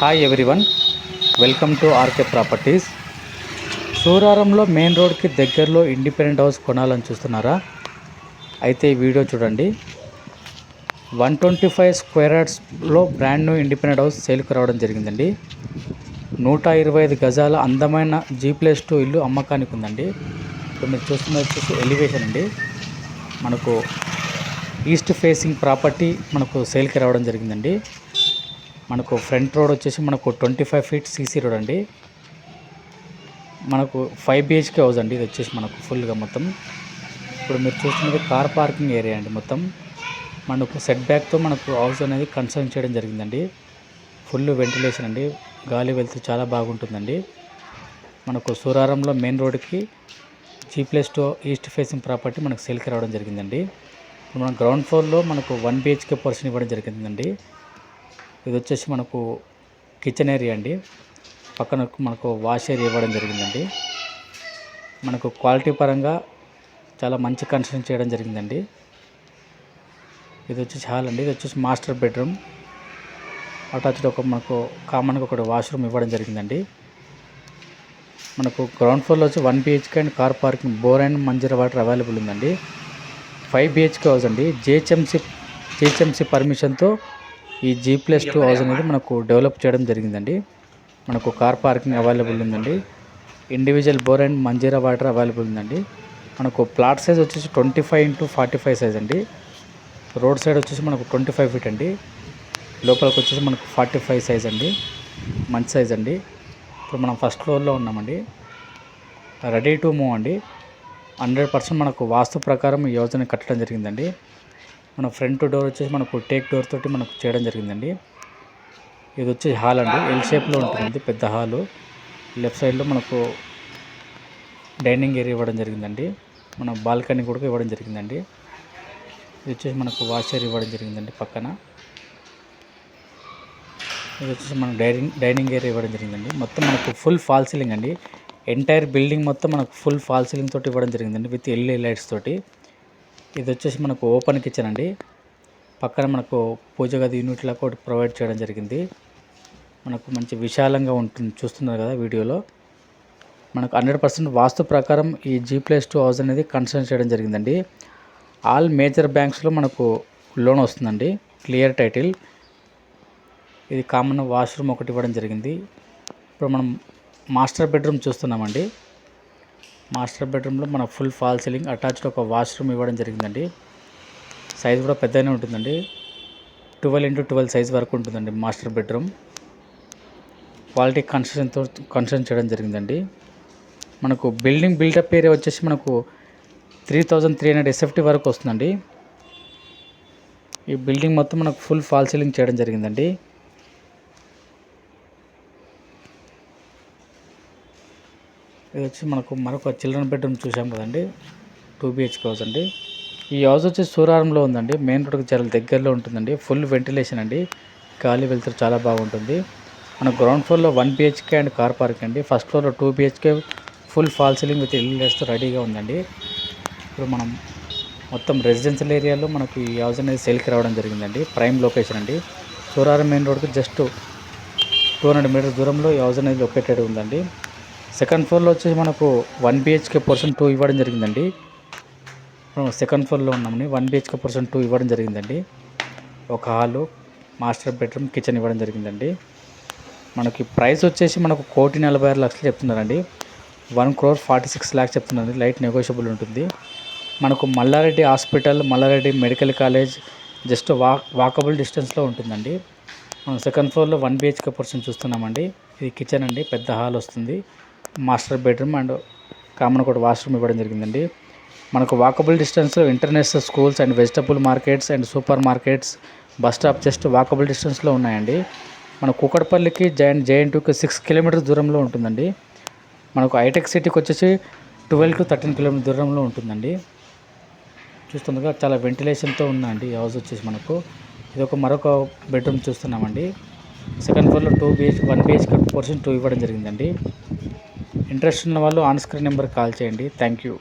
Hi everyone welcome to RK properties సూరారంలో main రోడ్కి దగ్గరలో independent house కొనాలని చూస్తున్నారా? అయితే ఈ వీడియో చూడండి. వన్ ట్వంటీ ఫైవ్ స్క్వేర్ యార్డ్స్లో బ్రాండ్ న్యూ ఇండిపెండెంట్ హౌస్ సేల్కి రావడం జరిగిందండి. నూట ఇరవై ఐదు గజాల అందమైన జీ ప్లేస్ టూ ఇల్లు అమ్మకానికి ఉందండి. ఇప్పుడు మీరు చూస్తున్నది వచ్చేసి ఎలివేషన్ అండి. మనకు ఈస్ట్ ఫేసింగ్ ప్రాపర్టీ మనకు సేల్కి రావడం జరిగిందండి. మనకు ఫ్రంట్ రోడ్ వచ్చేసి మనకు twenty five feet CC road అండి. మనకు ఫైవ్ బిహెచ్కే హౌస్ అండి. ఇది వచ్చేసి మనకు ఫుల్గా మొత్తం. ఇప్పుడు మీరు చూస్తున్నది కార్ పార్కింగ్ ఏరియా అండి మొత్తం. మనకు సెట్ బ్యాక్తో మనకు హౌస్ అనేది కన్సర్న్ చేయడం జరిగిందండి. ఫుల్ వెంటిలేషన్ అండి. గాలి వెళ్తూ చాలా బాగుంటుందండి. మనకు సూరారంలో మెయిన్ రోడ్కి G plus two east facing property మనకు సేల్కి రావడం జరిగిందండి. ఇప్పుడు మన గ్రౌండ్ ఫ్లోర్లో మనకు వన్ బిహెచ్కే పర్సన్ ఇవ్వడం జరిగిందండి. ఇది వచ్చేసి మనకు కిచెన్ ఏరియా అండి. పక్కన మనకు వాష్ ఏరియా ఇవ్వడం జరిగిందండి. మనకు క్వాలిటీ పరంగా చాలా మంచి కన్స్ట్రక్షన్ చేయడం జరిగిందండి. ఇది వచ్చేసి హాల్ అండి. ఇది వచ్చేసి మాస్టర్ బెడ్రూమ్ అటాచ్డ్ ఒక మనకు కామన్గా ఒకటి వాష్రూమ్ ఇవ్వడం జరిగిందండి. మనకు గ్రౌండ్ ఫ్లోర్లో వచ్చి one BHK and car parking bore and Manjira water available ఉందండి. ఫైవ్ బిహెచ్కే హౌస్ అండి. జిహెచ్ఎంసీ జిహెచ్ఎంసీ పర్మిషన్తో ఈ జీ ప్లస్ టూ హౌస్ అనేది మనకు డెవలప్ చేయడం జరిగిందండి. మనకు కార్ పార్కింగ్ అవైలబుల్ ఉందండి. Individual bore and Manjira water available ఉందండి. మనకు ప్లాట్ సైజ్ వచ్చేసి twenty five into forty five size అండి. రోడ్ సైడ్ వచ్చేసి మనకు ట్వంటీ ఫైవ్ ఫీట్ అండి. లోపలికి వచ్చేసి మనకు ఫార్టీ ఫైవ్ సైజ్ అండి. మంచి సైజ్ అండి. ఇప్పుడు మనం ఫస్ట్ ఫ్లోర్లో ఉన్నామండి. రెడీ టు మూవ్ అండి. హండ్రెడ్ పర్సెంట్ మనకు వాస్తు ప్రకారం ఈ యోజన కట్టడం జరిగిందండి. మన ఫ్రంట్ డోర్ వచ్చేసి మనకు టేక్ డోర్ తోటి మనకు చేయడం జరిగిందండి. ఇది వచ్చి హాల్ అండి. ఎల్ షేప్లో ఉంటుంది పెద్ద హాలు. లెఫ్ట్ సైడ్లో మనకు డైనింగ్ ఏరియా ఇవ్వడం జరిగిందండి. మన బాల్కనీ కూడా ఇవ్వడం జరిగిందండి. ఇది వచ్చేసి మనకు వాషర్ ఇవ్వడం జరిగిందండి పక్కన. ఇది వచ్చేసి మనకు డైనింగ్ డైనింగ్ ఏరియా ఇవ్వడం జరిగిందండి. మొత్తం మనకు ఫుల్ ఫాల్ సీలింగ్ అండి. ఎంటైర్ బిల్డింగ్ మొత్తం మనకు ఫుల్ ఫాల్ సీలింగ్ తోటి ఇవ్వడం జరిగిందండి విత్ ఎల్ఈ లైట్స్ తోటి. ఇది వచ్చేసి మనకు ఓపెన్ కిచెన్ అండి. పక్కన మనకు పూజ గది యూనిట్లా లాగా ఒకటి ప్రొవైడ్ చేయడం జరిగింది. మనకు మంచి విశాలంగా ఉంటుంది చూస్తున్నారు కదా వీడియోలో. మనకు హండ్రెడ్ పర్సెంట్ వాస్తు ప్రకారం ఈ జీ ప్లస్ టూ హౌస్ అనేది కన్స్ట్రక్ట్ చేయడం జరిగిందండి. ఆల్ మేజర్ బ్యాంక్స్లో మనకు లోన్ వస్తుందండి. క్లియర్ టైటిల్ ఇది కామన్ వాష్రూమ్ ఒకటి ఇవ్వడం జరిగింది. ఇప్పుడు మనం మాస్టర్ బెడ్రూమ్ చూస్తున్నామండి. మాస్టర్ బెడ్రూమ్లో మన ఫుల్ ఫాల్ సీలింగ్ అటాచ్డ్ ఒక వాష్రూమ్ ఇవ్వడం జరిగిందండి. సైజ్ కూడా పెద్దగానే ఉంటుందండి. ట్వెల్వ్ ఇంటూ ట్వెల్వ్ సైజ్ వరకు ఉంటుందండి మాస్టర్ బెడ్రూమ్. క్వాలిటీ కన్స్ట్రక్షన్తో కన్స్ట్రక్షన్ చేయడం జరిగిందండి. మనకు బిల్డింగ్ బిల్డప్ ఏరియా వచ్చేసి మనకు three thousand three hundred SFT వరకు వస్తుందండి. ఈ బిల్డింగ్ మొత్తం మనకు ఫుల్ ఫాల్ సీలింగ్ చేయడం జరిగిందండి. ఇది వచ్చి మనకు మరొక చిల్డ్రన్ బెడ్రూమ్ చూసాం కదండి. టూ బిహెచ్కే హౌస్ అండి. ఈ హౌస్ వచ్చి సూరారంలో ఉందండి. మెయిన్ రోడ్కి చాలా దగ్గరలో ఉంటుందండి. ఫుల్ వెంటిలేషన్ అండి. గాలి వెళ్తారు చాలా బాగుంటుంది. మన గ్రౌండ్ ఫ్లోర్లో one BHK and car park అండి. ఫస్ట్ ఫ్లోర్లో two BHK full fall ceiling with ఇల్లు వేస్తూ రెడీగా ఉందండి. ఇప్పుడు మనం మొత్తం రెసిడెన్షియల్ ఏరియాలో మనకు ఈ హౌస్ అనేది సేల్కి రావడం జరిగిందండి. ప్రైమ్ లొకేషన్ అండి. సూరారం మెయిన్ రోడ్కి జస్ట్ టూ హండ్రెడ్ మీటర్ దూరంలో ఈ హౌస్ అనేది లొకేటెడ్ ఉందండి. సెకండ్ ఫ్లోర్లో వచ్చేసి మనకు వన్ బిహెచ్కే పర్సన్ టూ ఇవ్వడం జరిగిందండి. మనం సెకండ్ ఫ్లోర్లో ఉన్నామని వన్ బిహెచ్కే పర్సన్ టూ ఇవ్వడం జరిగిందండి. ఒక హాలు మాస్టర్ బెడ్రూమ్ కిచెన్ ఇవ్వడం జరిగిందండి. మనకి ప్రైస్ వచ్చేసి మనకు కోటి నలభై ఆరు లక్షలు చెప్తున్నారండి. One crore forty six lakhs చెప్తున్నారు లైట్ నెగోషియబుల్ ఉంటుంది. మనకు Malla Reddy hospital Malla Reddy medical college just walk walkable డిస్టెన్స్లో ఉంటుందండి. మనం సెకండ్ ఫ్లోర్లో వన్ బిహెచ్కే పర్సన్ చూస్తున్నామండి. ఇది కిచెన్ అండి పెద్ద హాల్ వస్తుంది. మాస్టర్ బెడ్రూమ్ అండ్ కామన్ ఒకటి వాష్రూమ్ ఇవ్వడం జరిగిందండి. మనకు వాకబుల్ డిస్టెన్స్లో international schools and vegetable markets and super markets bus stop just walkable డిస్టెన్స్లో ఉన్నాయండి. మన కుకట్పల్లికి జైన్ జేఎన్టీకి సిక్స్ కిలోమీటర్స్ దూరంలో ఉంటుందండి. మనకు హైటెక్ సిటీకి వచ్చేసి ట్వెల్వ్ టు థర్టీన్ కిలోమీటర్ దూరంలో ఉంటుందండి. చూస్తుండగా చాలా వెంటిలేషన్తో ఉందండి హౌస్ వచ్చేసి మనకు. ఇది ఒక మరొక బెడ్రూమ్ చూస్తున్నామండి. సెకండ్ ఫ్లోర్లో two BH one BHK portion two ఇవ్వడం జరిగిందండి. ఇంట్రెస్ట్ ఉన్న వాళ్ళు ఆన్ స్క్రీన్ నెంబర్ కాల్ చేయండి. Thank you.